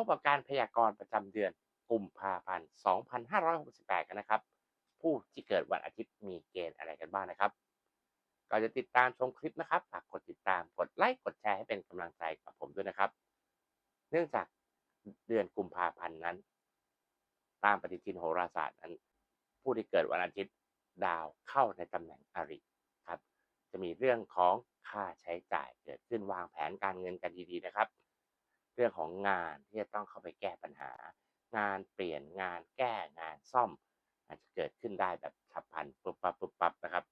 พบกับการพยากรณ์ประจำเดือนกุมภาพันธ์2568 กันนะครับ ผู้ที่เกิดวันอาทิตย์มีเกณฑ์อะไรกันบ้างนะครับก่อนจะติดตามชมคลิปนะครับฝากกดติดตามกดไลค์กดแชร์ให้เป็นกำลังใจกับผมด้วยนะครับ เนื่องจากเดือนกุมภาพันธ์นั้น ตามปฏิทินโหราศาสตร์นั้น ผู้ที่เกิดวันอาทิตย์ดาวเข้าในตำแหน่งอริครับ จะมีเรื่องของค่าใช้จ่ายเกิดขึ้นวางแผนการเงินกันดีๆนะครับ เรื่องของงานที่จะต้องเข้าไปแก้ปัญหา งานเปลี่ยนงานแก้งานซ่อม อาจจะเกิดขึ้นได้แบบฉับพลันปุ๊บปั๊บปุ๊บปั๊บนะครับ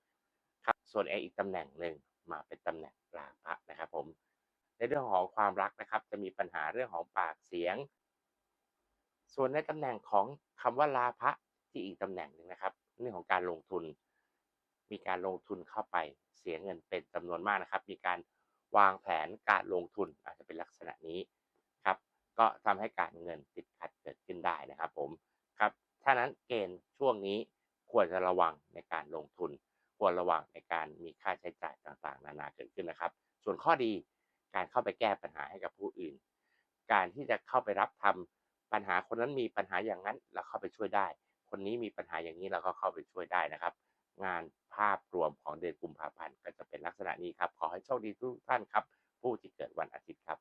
ครับส่วนเออีกตำแหน่งหนึ่งมาเป็นตำแหน่งลาภะนะครับผมในเรื่องของความรักนะครับ จะมีปัญหาเรื่องของปากเสียง ส่วนในตำแหน่งของคำว่าลาภะที่อีกตำแหน่งหนึ่งนะครับ เรื่องของการลงทุน มีการลงทุนเข้าไปเสียเงินเป็นจำนวนมากนะครับ มีการวางแผนการลงทุนอาจจะเป็นลักษณะนี้ ก็ทำให้การเงินติดขัดเกิดขึ้นได้นะครับผมครับถ้านั้นเกณฑ์ช่วงนี้ควรจะระวังในการลงทุน ควรระวังในการมีค่าใช้จ่ายต่างๆ นานาเกิดขึ้นนะครับ ส่วนข้อดีการเข้าไปแก้ปัญหาให้กับผู้อื่น การที่จะเข้าไปรับทำปัญหาคนนั้นมีปัญหาอย่างนั้นเราเข้าไปช่วยได้ คนนี้มีปัญหาอย่างนี้เราก็เข้าไปช่วยได้นะครับ งานภาพรวมของเดือนกุมภาพันธ์ก็จะเป็นลักษณะนี้ครับ ขอให้โชคดีทุกท่านครับ ผู้ที่เกิดวันอาทิตย์ครับ